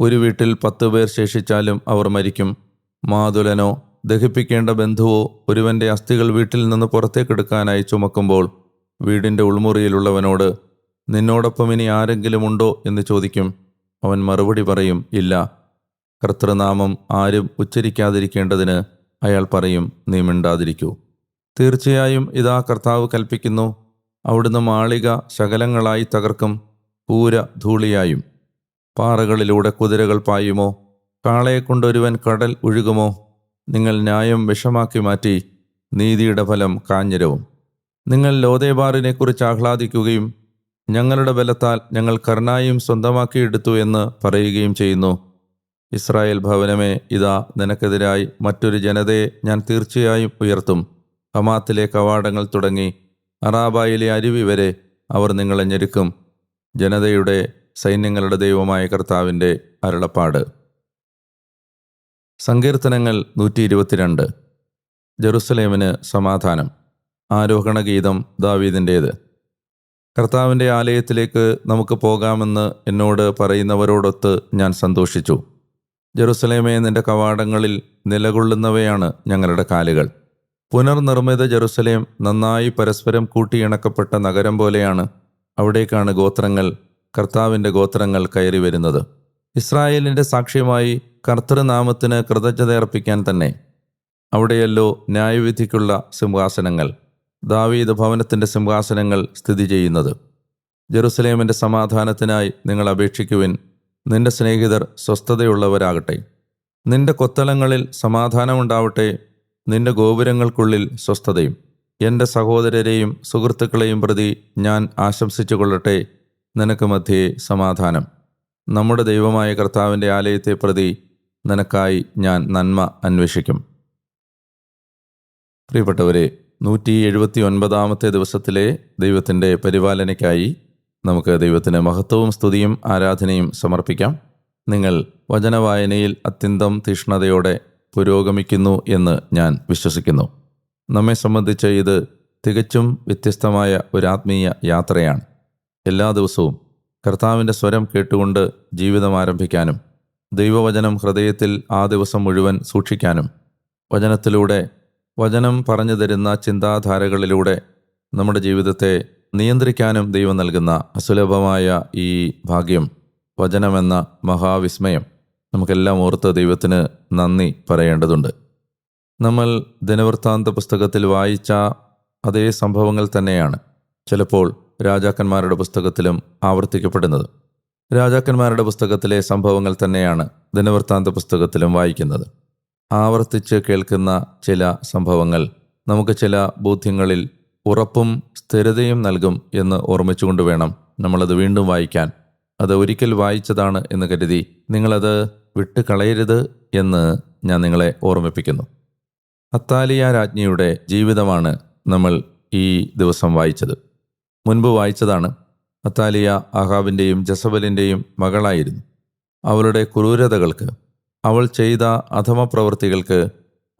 ഒരു വീട്ടിൽ പത്ത് പേർ ശേഷിച്ചാലും അവർ മരിക്കും. മാതുലനോ ദഹിപ്പിക്കേണ്ട ബന്ധുവോ ഒരുവന്റെ അസ്ഥികൾ വീട്ടിൽ നിന്ന് പുറത്തേക്കെടുക്കാനായി ചുമക്കുമ്പോൾ വീടിന്റെ ഉൾമുറിയിലുള്ളവനോട് നിന്നോടൊപ്പം ഇനി ആരെങ്കിലും ഉണ്ടോ? എന്ന് ചോദിക്കും. അവൻ മറുപടി പറയും ഇല്ല. കർത്തൃനാമം ആരും ഉച്ചരിക്കാതിരിക്കേണ്ടതിന് അയാൾ പറയും നീ മിണ്ടാതിരിക്കൂ. തീർച്ചയായും ഇതാ കർത്താവ് കൽപ്പിക്കുന്നു. അവിടുന്ന് മാളിക ശകലങ്ങളായി തകർക്കും പൂര ധൂളിയായും. പാറകളിലൂടെ കുതിരകൾ പായുമോ? കാളയെ കൊണ്ടൊരുവൻ കടൽ ഒഴുകുമോ? നിങ്ങൾ ന്യായം വിഷമാക്കി മാറ്റി നീതിയുടെ ഫലം കാഞ്ഞിരവും. നിങ്ങൾ ലോതേബാറിനെക്കുറിച്ച് ആഹ്ലാദിക്കുകയും ഞങ്ങളുടെ ബലത്താൽ ഞങ്ങൾ കർണായും സ്വന്തമാക്കിയെടുത്തു എന്ന് പറയുകയും ചെയ്യുന്നു. ഇസ്രായേൽ ഭവനമേ ഇതാ നിനക്കെതിരായി മറ്റൊരു ജനതയെ ഞാൻ തീർച്ചയായും ഉയർത്തും. ഹമാത്തിലെ കവാടങ്ങൾ തുടങ്ങി അറാബായിലെ അരുവി വരെ അവർ നിങ്ങളെ ഞെരുക്കും. ജനതയുടെ സൈന്യങ്ങളുടെ ദൈവമായ കർത്താവിന്റെ അരുളപ്പാട്. സങ്കീർത്തനങ്ങൾ നൂറ്റി ഇരുപത്തിരണ്ട് ജെറുസലേമിന് സമാധാനം. ആരോഹണ ഗീതം ദാവീദിന്റേത് കർത്താവിന്റെ ആലയത്തിലേക്ക് നമുക്ക് പോകാമെന്ന് എന്നോട് പറയുന്നവരോടൊത്ത് ഞാൻ സന്തോഷിച്ചു. ജെറുസലേമേ നിന്റെ കവാടങ്ങളിൽ നിലകൊള്ളുന്നവയാണ് ഞങ്ങളുടെ കാലുകൾ. പുനർനിർമ്മിത ജെറുസലേം നന്നായി പരസ്പരം കൂട്ടിയിണക്കപ്പെട്ട നഗരം പോലെയാണ് അവിടേക്കാണ് ഗോത്രങ്ങൾ കർത്താവിന്റെ ഗോത്രങ്ങൾ കയറി വരുന്നത് ഇസ്രായേലിന്റെ സാക്ഷ്യമായി കർത്തൃനാമത്തിന് കൃതജ്ഞത അർപ്പിക്കാൻ തന്നെ അവിടെയല്ലോ ന്യായവിധിക്കുള്ള സിംഹാസനങ്ങൾ. ദാവീദ് ഭവനത്തിന്റെ സിംഹാസനങ്ങൾ സ്ഥിതി ചെയ്യുന്നത്. ജെറുസലേമിന്റെ സമാധാനത്തിനായി നിങ്ങൾ അപേക്ഷിക്കുവിൻ. നിന്റെ സ്നേഹിതർ സ്വസ്ഥതയുള്ളവരാകട്ടെ. നിന്റെ കൊത്തളങ്ങളിൽ സമാധാനമുണ്ടാവട്ടെ. നിന്റെ ഗോപുരങ്ങൾക്കുള്ളിൽ സ്വസ്ഥതയും. എന്റെ സഹോദരരെയും സുഹൃത്തുക്കളെയും പ്രതി ഞാൻ ആശംസിച്ചു കൊള്ളട്ടെ നിനക്ക് മധ്യേ സമാധാനം. നമ്മുടെ ദൈവമായ കർത്താവിന്റെ ആലയത്തെ പ്രതി നിനക്കായി ഞാൻ നന്മ അന്വേഷിക്കും. പ്രിയപ്പെട്ടവരെ നൂറ്റി എഴുപത്തി ഒൻപതാമത്തെ ദിവസത്തിലെ ദൈവത്തിന്റെ പരിപാലനയ്ക്കായി നമുക്ക് ദൈവത്തിന് മഹത്വവും സ്തുതിയും ആരാധനയും സമർപ്പിക്കാം. നിങ്ങൾ വചനവായനയിൽ അത്യന്തം തീഷ്ണതയോടെ പുരോഗമിക്കുന്നു എന്ന് ഞാൻ വിശ്വസിക്കുന്നു. നമ്മെ സംബന്ധിച്ച് ഇത് തികച്ചും വ്യത്യസ്തമായ ഒരു ആത്മീയ യാത്രയാണ്. എല്ലാ ദിവസവും കർത്താവിന്റെ സ്വരം കേട്ടുകൊണ്ട് ജീവിതം ആരംഭിക്കാനും ദൈവവചനം ഹൃദയത്തിൽ ആ ദിവസം മുഴുവൻ സൂക്ഷിക്കാനും. വചനത്തിലൂടെ വചനം പറഞ്ഞു തരുന്ന ചിന്താധാരകളിലൂടെ നമ്മുടെ ജീവിതത്തെ നിയന്ത്രിക്കാനും ദൈവം നൽകുന്ന അസുലഭമായ ഈ ഭാഗ്യം വചനമെന്ന മഹാവിസ്മയം നമുക്കെല്ലാം ഓർത്ത് ദൈവത്തിന് നന്ദി പറയേണ്ടതുണ്ട്. നമ്മൾ ദിനവൃത്താന്ത പുസ്തകത്തിൽ വായിച്ച അതേ സംഭവങ്ങൾ തന്നെയാണ് ചിലപ്പോൾ രാജാക്കന്മാരുടെ പുസ്തകത്തിലും ആവർത്തിക്കപ്പെടുന്നത്. രാജാക്കന്മാരുടെ പുസ്തകത്തിലെ സംഭവങ്ങൾ തന്നെയാണ് ദിനവൃത്താന്ത പുസ്തകത്തിലും വായിക്കുന്നത്. ആവർത്തിച്ച് കേൾക്കുന്ന ചില സംഭവങ്ങൾ നമുക്ക് ചില ബോധ്യങ്ങളിൽ ഉറപ്പും സ്ഥിരതയും നൽകും എന്ന് ഓർമ്മിച്ചുകൊണ്ട് വേണം നമ്മളത് വീണ്ടും വായിക്കാൻ. അത് ഒരിക്കൽ വായിച്ചതാണ് എന്ന് കരുതി നിങ്ങളത് വിട്ട് കളയരുത് എന്ന് ഞാൻ നിങ്ങളെ ഓർമ്മിപ്പിക്കുന്നു. അത്താലിയ രാജ്ഞിയുടെ ജീവിതമാണ് നമ്മൾ ഈ ദിവസം വായിച്ചത്. മുൻപ് വായിച്ചതാണ് അത്താലിയ അഹാബിന്റെയും ജസബലിന്റെയും മകളായിരുന്നു. അവളുടെ ക്രൂരതകൾക്ക് അവൾ ചെയ്ത അധമ പ്രവൃത്തികൾക്ക്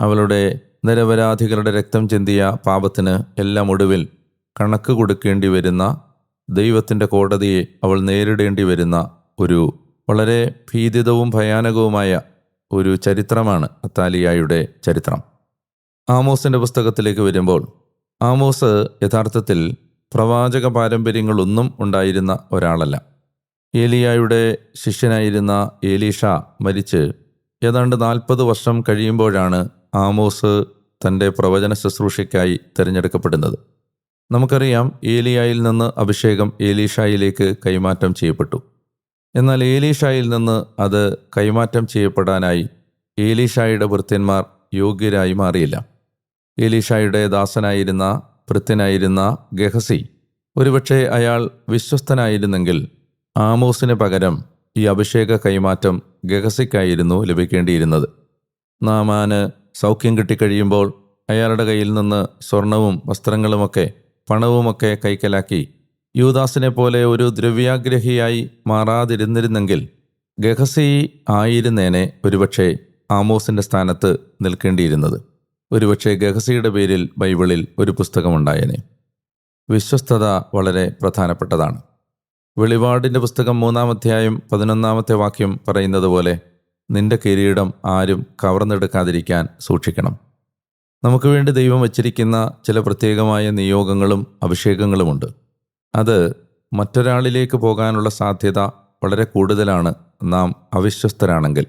അവളുടെ നിരപരാധികളുടെ രക്തം ചിന്തിയ പാപത്തിന് എല്ലാം ഒടുവിൽ കണക്ക് കൊടുക്കേണ്ടി വരുന്ന ദൈവത്തിന്റെ കോടതിയെ അവൾ നേരിടേണ്ടി വരുന്ന ഒരു വളരെ ഭീതിതവും ഭയാനകവുമായ ഒരു ചരിത്രമാണ് അത്താലിയായുടെ ചരിത്രം. ആമോസിന്റെ പുസ്തകത്തിലേക്ക് വരുമ്പോൾ ആമോസ് യഥാർത്ഥത്തിൽ പ്രവാചക പാരമ്പര്യങ്ങളൊന്നും ഉണ്ടായിരുന്ന ഒരാളല്ല. ഏലിയായുടെ ശിഷ്യനായിരുന്ന ഏലീഷ മരിച്ച് ഏതാണ്ട് നാൽപ്പത് വർഷം കഴിയുമ്പോഴാണ് ആമോസ് തന്റെ പ്രവചന ശുശ്രൂഷയ്ക്കായി തിരഞ്ഞെടുക്കപ്പെടുന്നത്. നമുക്കറിയാം ഏലിയായിൽ നിന്ന് അഭിഷേകം ഏലീഷായിലേക്ക് കൈമാറ്റം ചെയ്യപ്പെട്ടു. എന്നാൽ ഏലീഷായിൽ നിന്ന് അത് കൈമാറ്റം ചെയ്യപ്പെടാനായി ഏലീഷായുടെ ഭൃത്യന്മാർ യോഗ്യരായി മാറിയില്ല. ഏലീഷായുടെ ദാസനായിരുന്ന ഭൃത്യനായിരുന്ന ഗഹസി. ഒരുപക്ഷെ അയാൾ വിശ്വസ്തനായിരുന്നെങ്കിൽ ആമോസിന് പകരം ഈ അഭിഷേക കൈമാറ്റം ഗഹസിക്കായിരുന്നു ലഭിക്കേണ്ടിയിരുന്നത്. നാമാന് സൗഖ്യം കിട്ടിക്കഴിയുമ്പോൾ അയാളുടെ കയ്യിൽ നിന്ന് സ്വർണവും വസ്ത്രങ്ങളുമൊക്കെ പണവുമൊക്കെ കൈക്കലാക്കി യൂദാസിനെ പോലെ ഒരു ദ്രവ്യാഗ്രഹിയായി മാറാതിരുന്നിരുന്നെങ്കിൽ ഗഹസി ആയിരുന്നേനെ ഒരുപക്ഷെ ആമോസിന്റെ സ്ഥാനത്ത് നിൽക്കേണ്ടിയിരുന്നത്. ഒരുപക്ഷെ ഗഹസിയുടെ പേരിൽ ബൈബിളിൽ ഒരു പുസ്തകമുണ്ടായേനെ. വിശ്വസ്തത വളരെ പ്രധാനപ്പെട്ടതാണ്. വെളിപാടിന്റെ പുസ്തകം മൂന്നാം അധ്യായം പതിനൊന്നാമത്തെ വാക്യം പറയുന്നത് പോലെ നിന്റെ കിരീടം ആരും കവർന്നെടുക്കാതിരിക്കാൻ സൂക്ഷിക്കണം. നമുക്ക് വേണ്ടി ദൈവം വച്ചിരിക്കുന്ന ചില പ്രത്യേകമായ നിയോഗങ്ങളും അഭിഷേകങ്ങളുമുണ്ട്. അത് മറ്റൊരാളിലേക്ക് പോകാനുള്ള സാധ്യത വളരെ കൂടുതലാണ്. നാം അവിശ്വസ്തരാണെങ്കിൽ.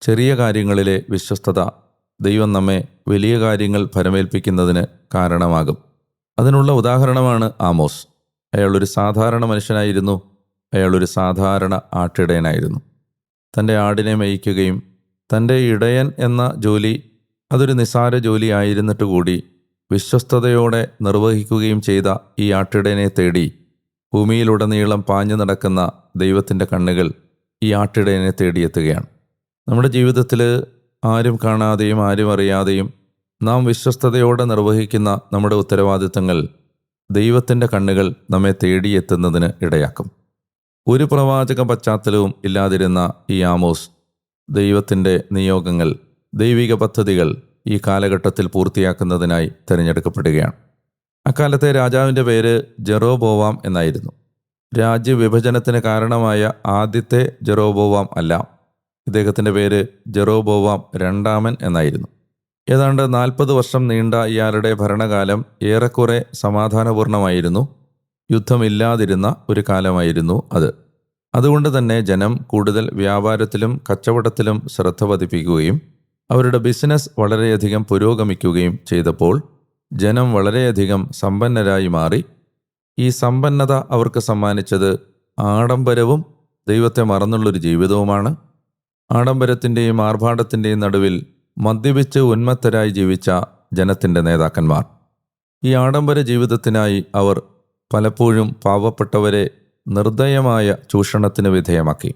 ചെറിയ കാര്യങ്ങളിലെ വിശ്വസ്തത ദൈവം നമ്മെ വലിയ കാര്യങ്ങൾ ഫലമേൽപ്പിക്കുന്നതിന് കാരണമാകും. അതിനുള്ള ഉദാഹരണമാണ് ആമോസ്. അയാളൊരു സാധാരണ മനുഷ്യനായിരുന്നു. അയാളൊരു സാധാരണ ആട്ടിടയനായിരുന്നു. തന്റെ ആടിനെ മേയിക്കുകയും തന്റെ ഇടയൻ എന്ന ജോലി അതൊരു നിസാര ജോലി ആയിരുന്നിട്ട് കൂടി വിശ്വസ്തയോടെ നിർവഹിക്കുകയും ചെയ്ത ഈ ആട്ടിടയനെ തേടി ഭൂമിയിലുടനീളം പാഞ്ഞു നടക്കുന്ന ദൈവത്തിന്റെ കണ്ണുകൾ ഈ ആട്ടിടയനെ തേടിയെത്തുകയാണ്. നമ്മുടെ ജീവിതത്തിൽ ആരും കാണാതെയും ആരും അറിയാതെയും നാം വിശ്വസ്തയോടെ നിർവഹിക്കുന്ന നമ്മുടെ ഉത്തരവാദിത്തങ്ങൾ ദൈവത്തിന്റെ കണ്ണുകൾ നമ്മെ തേടിയെത്തുന്നതിന് ഇടയാക്കും. ഒരു പ്രവാചക പശ്ചാത്തലവും ഇല്ലാതിരുന്ന ഈ ആമോസ് ദൈവത്തിന്റെ നിയോഗങ്ങൾ ദൈവിക പദ്ധതികൾ ഈ കാലഘട്ടത്തിൽ പൂർത്തിയാക്കുന്നതിനായി തിരഞ്ഞെടുക്കപ്പെടുകയാണ്. അക്കാലത്തെ രാജാവിന്റെ പേര് ജെറോബോവാം എന്നായിരുന്നു. രാജ്യവിഭജനത്തിന് കാരണമായ ആദ്യത്തെ ജെറോബോവാം അല്ല ഇദ്ദേഹത്തിന്റെ പേര് ജെറോബോവാം രണ്ടാമൻ എന്നായിരുന്നു. ഏതാണ്ട് നാൽപ്പത് വർഷം നീണ്ട ഇയാളുടെ ഭരണകാലം ഏറെക്കുറെ സമാധാനപൂർണമായിരുന്നു. യുദ്ധമില്ലാതിരുന്ന ഒരു കാലമായിരുന്നു അത്. അതുകൊണ്ട് തന്നെ ജനം കൂടുതൽ വ്യാപാരത്തിലും കച്ചവടത്തിലും ശ്രദ്ധ പതിപ്പിക്കുകയും അവരുടെ ബിസിനസ് വളരെയധികം പുരോഗമിക്കുകയും ചെയ്തപ്പോൾ ജനം വളരെയധികം സമ്പന്നരായി മാറി. ഈ സമ്പന്നത അവർക്ക് സമ്മാനിച്ചത് ആഡംബരവും ദൈവത്തെ മറന്നുള്ളൊരു ജീവിതവുമാണ്. ആഡംബരത്തിന്റെയും ആർഭാടത്തിന്റെയും നടുവിൽ മദ്യപിച്ച് ഉന്മത്തരായി ജീവിച്ച ജനത്തിന്റെ നേതാക്കന്മാർ. ഈ ആഡംബര ജീവിതത്തിനായി അവർ പലപ്പോഴും പാവപ്പെട്ടവരെ നിർദ്ദയമായ ചൂഷണത്തിന് വിധേയമാക്കി.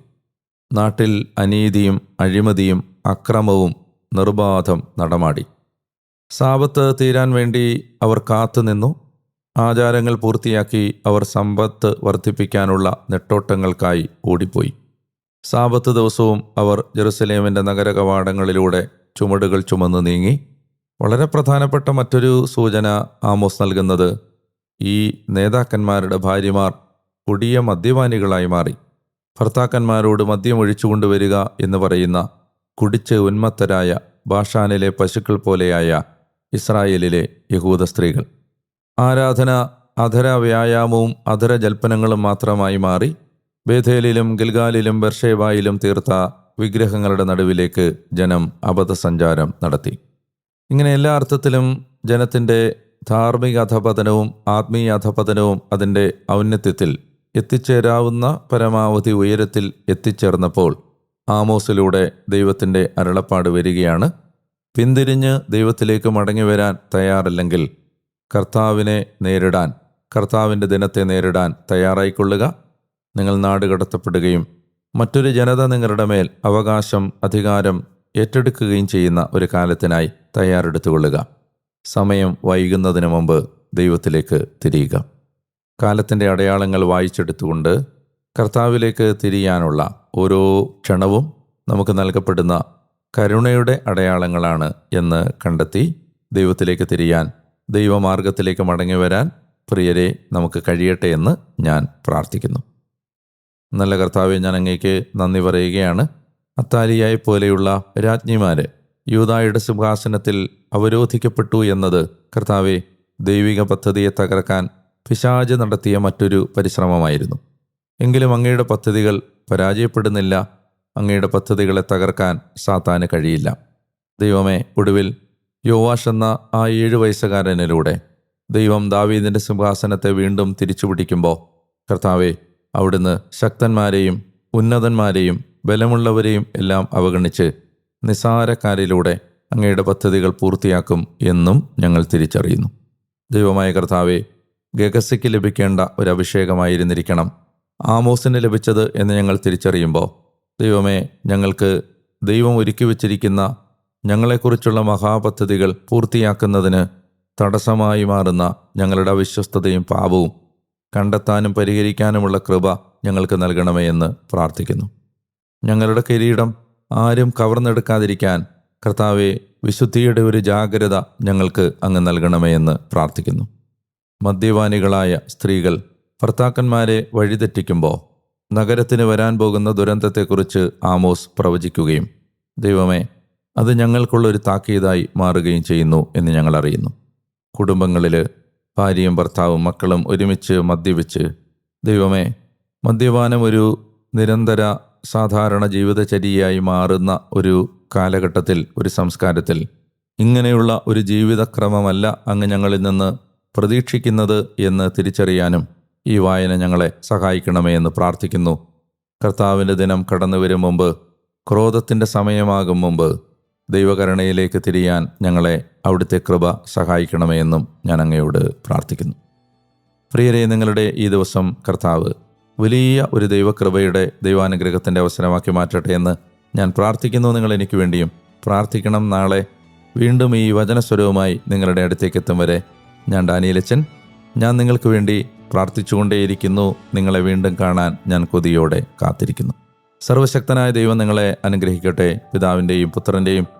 നാട്ടിൽ അനീതിയും അഴിമതിയും അക്രമവും നിർബാധം നടമാടി. സാപത്ത് തീരാൻ വേണ്ടി അവർ കാത്തുനിന്നു ആചാരങ്ങൾ പൂർത്തിയാക്കി അവർ സമ്പത്ത് വർദ്ധിപ്പിക്കാനുള്ള നെട്ടോട്ടങ്ങൾക്കായി ഓടിപ്പോയി. സാപത്ത് ദിവസവും അവർ ജെറുസലേമിന്റെ നഗര കവാടങ്ങളിലൂടെ ചുമടുകൾ ചുമന്ന് നീങ്ങി. വളരെ പ്രധാനപ്പെട്ട മറ്റൊരു സൂചന ആമോസ് നൽകുന്നത് ഈ നേതാക്കന്മാരുടെ ഭാര്യമാർ കൊടിയ മദ്യപാനികളായി മാറി. ഭർത്താക്കന്മാരോട് മദ്യം ഒഴിച്ചുകൊണ്ടുവരിക എന്ന് പറയുന്ന കുടിച്ച് ഉന്മത്തരായ ബാഷാനിലെ പശുക്കൾ പോലെയായ ഇസ്രായേലിലെ യഹൂദ സ്ത്രീകൾ. ആരാധന അധര വ്യായാമവും അധര ജൽപ്പനങ്ങളും മാത്രമായി മാറി ബേഥേലിലും ഗിൽഗാലിലും ബർഷേവായിലും തീർത്ത വിഗ്രഹങ്ങളുടെ നടുവിലേക്ക് ജനം അബദ്ധസഞ്ചാരം നടത്തി. ഇങ്ങനെ എല്ലാ അർത്ഥത്തിലും ജനത്തിന്റെ ധാർമ്മിക അധപതനവും ആത്മീയ അധപതനവും അതിന്റെ ഔന്നത്യത്തിൽ എത്തിച്ചേരാവുന്ന പരമാവധി ഉയരത്തിൽ എത്തിച്ചേർന്നപ്പോൾ ആമോസിലൂടെ ദൈവത്തിന്റെ അരുളപ്പാട് വരികയാണ്. പിന്തിരിഞ്ഞ് ദൈവത്തിലേക്ക് മടങ്ങി വരാൻ തയ്യാറല്ലെങ്കിൽ കർത്താവിനെ നേരിടാൻ കർത്താവിന്റെ ദിനത്തെ നേരിടാൻ തയ്യാറായിക്കൊള്ളുക. നിങ്ങൾ നാട് കടത്തപ്പെടുകയും മറ്റൊരു ജനത നിങ്ങളുടെ മേൽ അവകാശം അധികാരം ഏറ്റെടുക്കുകയും ചെയ്യുന്ന ഒരു കാലത്തിനായി തയ്യാറെടുത്തുകൊള്ളുക. സമയം വൈകുന്നതിന് മുമ്പ് ദൈവത്തിലേക്ക് തിരിയുക. കാലത്തിന്റെ അടയാളങ്ങൾ വായിച്ചെടുത്തുകൊണ്ട് കർത്താവിലേക്ക് തിരിയാനുള്ള ഓരോ ക്ഷണവും നമുക്ക് നൽകപ്പെടുന്ന കരുണയുടെ അടയാളങ്ങളാണ് എന്ന് കണ്ടെത്തി ദൈവത്തിലേക്ക് തിരിയാൻ ദൈവമാർഗത്തിലേക്ക് മടങ്ങി വരാൻ പ്രിയരെ നമുക്ക് കഴിയട്ടെ എന്ന് ഞാൻ പ്രാർത്ഥിക്കുന്നു. നല്ല കർത്താവെ ഞാൻ അങ്ങേക്ക് നന്ദി പറയുകയാണ്. അത്താലിയായി പോലെയുള്ള രാജ്ഞിമാരെ യൂതായുടെ സിംഹാസനത്തിൽ അവരോധിക്കപ്പെട്ടു എന്നത് കർത്താവെ ദൈവിക പദ്ധതിയെ തകർക്കാൻ പിശാജ് നടത്തിയ മറ്റൊരു പരിശ്രമമായിരുന്നു. എങ്കിലും അങ്ങയുടെ പദ്ധതികൾ പരാജയപ്പെടുന്നില്ല. അങ്ങയുടെ പദ്ധതികളെ തകർക്കാൻ സാത്താന് കഴിയില്ല. ദൈവമേ ഒടുവിൽ യോവാഷ് എന്ന ആ ഏഴു വയസ്സുകാരനിലൂടെ ദൈവം ദാവീദിന്റെ സിംഹാസനത്തെ വീണ്ടും തിരിച്ചുപിടിക്കുമ്പോൾ കർത്താവെ അവിടുന്ന് ശക്തന്മാരെയും ഉന്നതന്മാരെയും ബലമുള്ളവരെയും എല്ലാം അവഗണിച്ച് നിസാരക്കാരിലൂടെ അങ്ങയുടെ പദ്ധതികൾ പൂർത്തിയാക്കും എന്നും ഞങ്ങൾ തിരിച്ചറിയുന്നു. ദൈവമായ കർത്താവെ ഗഗസയ്ക്ക് ലഭിക്കേണ്ട ഒരു അഭിഷേകമായിരുന്നിരിക്കണം. ആമോസിന് ലഭിച്ചത് എന്ന് ഞങ്ങൾ തിരിച്ചറിയുമ്പോൾ ദൈവമേ ഞങ്ങൾക്ക് ദൈവം ഒരുക്കി വച്ചിരിക്കുന്ന ഞങ്ങളെക്കുറിച്ചുള്ള മഹാപദ്ധതികൾ പൂർത്തിയാക്കുന്നതിന് തടസ്സമായി മാറുന്ന ഞങ്ങളുടെ അവിശ്വസ്തതയും പാപവും കണ്ടെത്താനും പരിഹരിക്കാനുമുള്ള കൃപ ഞങ്ങൾക്ക് നൽകണമേ എന്ന് പ്രാർത്ഥിക്കുന്നു. ഞങ്ങളുടെ കിരീടം ആരും കവർന്നെടുക്കാതിരിക്കാൻ കർത്താവെ വിശുദ്ധിയുടെ ഒരു ജാഗ്രത ഞങ്ങൾക്ക് അങ്ങ് നൽകണമേ എന്ന് പ്രാർത്ഥിക്കുന്നു. മദ്യപാനികളായ സ്ത്രീകൾ ഭർത്താക്കന്മാരെ വഴിതെറ്റിക്കുമ്പോൾ നഗരത്തിന് വരാൻ പോകുന്ന ദുരന്തത്തെക്കുറിച്ച് ആമോസ് പ്രവചിക്കുകയും ദൈവമേ അത് ഞങ്ങൾക്കുള്ളൊരു താക്കീതായി മാറുകയും ചെയ്യുന്നു എന്ന് ഞങ്ങൾ അറിയുന്നു. കുടുംബങ്ങളിൽ ഭാര്യയും ഭർത്താവും മക്കളും ഒരുമിച്ച് മദ്യപിച്ച്. ദൈവമേ മദ്യപാനം ഒരു നിരന്തര സാധാരണ ജീവിതചര്യയായി മാറുന്ന ഒരു കാലഘട്ടത്തിൽ ഒരു സംസ്കാരത്തിൽ. ഇങ്ങനെയുള്ള ഒരു ജീവിതക്രമമല്ല അങ്ങ് ഞങ്ങളിൽ നിന്ന് പ്രതീക്ഷിക്കുന്നത് എന്ന് തിരിച്ചറിയാനും ഈ വായന ഞങ്ങളെ സഹായിക്കണമേ എന്ന് പ്രാർത്ഥിക്കുന്നു. കർത്താവിന്റെ ദിനം കടന്നു വരും മുമ്പ് ക്രോധത്തിന്റെ സമയമാകും മുമ്പ് ദൈവകരുണയിലേക്ക് തിരിയാൻ ഞങ്ങളെ അവിടുത്തെ കൃപ സഹായിക്കണമേ എന്നും ഞാൻ അങ്ങയോട് പ്രാർത്ഥിക്കുന്നു. പ്രിയരെ നിങ്ങളുടെ ഈ ദിവസം കർത്താവ് വലിയ ഒരു ദൈവകൃപയുടെ ദൈവാനുഗ്രഹത്തിന്റെ അവസരമാക്കി മാറ്റട്ടെ എന്ന് ഞാൻ പ്രാർത്ഥിക്കുന്നു. നിങ്ങൾ എനിക്ക് വേണ്ടിയും പ്രാർത്ഥിക്കണം. നാളെ വീണ്ടും ഈ വചനസ്വരവുമായി നിങ്ങളുടെ അടുത്തേക്ക് എത്തും വരെ ഞാൻ ഡാനിയലച്ചൻ. ഞാൻ നിങ്ങൾക്ക് വേണ്ടി പ്രാർത്ഥിച്ചുകൊണ്ടേയിരിക്കുന്നു. നിങ്ങളെ വീണ്ടും കാണാൻ ഞാൻ കൊതിയോടെ കാത്തിരിക്കുന്നു. സർവശക്തനായ ദൈവം നിങ്ങളെ അനുഗ്രഹിക്കട്ടെ. പിതാവിന്റെയും പുത്രന്റെയും